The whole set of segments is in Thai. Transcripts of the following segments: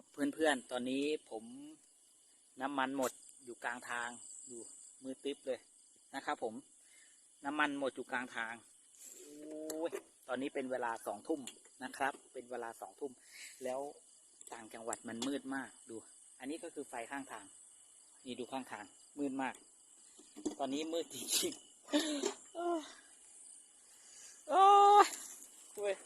ครับเพื่อนๆ ตอนนี้ผมน้ำมันหมดอยู่กลางทางอยู่มือติ๊บเลยนะครับผมน้ำมันหมดอยู่กลางทางโอ้ยตอนนี้เป็นเวลาสองทุ่มนะครับ เป็นเวลาสองทุ่ม แล้วต่างจังหวัดมันมืดมากดู อันนี้ก็คือไฟข้างทาง นี่ดูข้างทางมืดมาก ตอนนี้มืดจริงๆโอ้ยโอ้ยเว้ย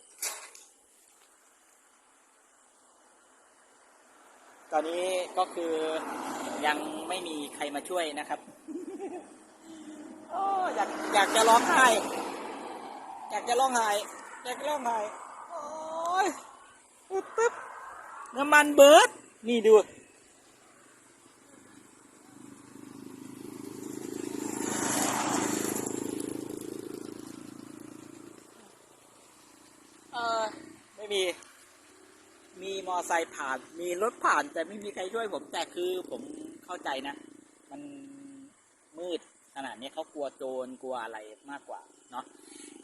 ตอนนี้ก็คือยังไม่มีใครมาช่วยนะครับโอ้อยากอยากจะร้องไห้ อยากจะร้องไห้ อยากจะร้องไห้ โอ้ยปึ๊บปึ๊บน้ำมันเบิร์ดนี่ดูเออไม่มี มีมอไซค์ผ่านมีรถผ่าน แต่ไม่มีใครช่วยผมแต่คือผมเข้าใจนะ มันมืดขนาดนี้เขากลัวโจรกลัวอะไรมากกว่าเนาะ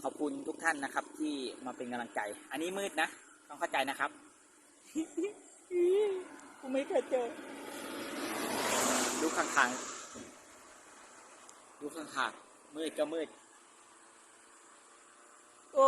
ขอบคุณทุกท่านนะครับ ที่มาเป็นกำลังใจ อันนี้มืดนะ ต้องเข้าใจนะครับกูไม่เคยเจอดูข้างๆดูข้างๆมืดก็มืด โอ้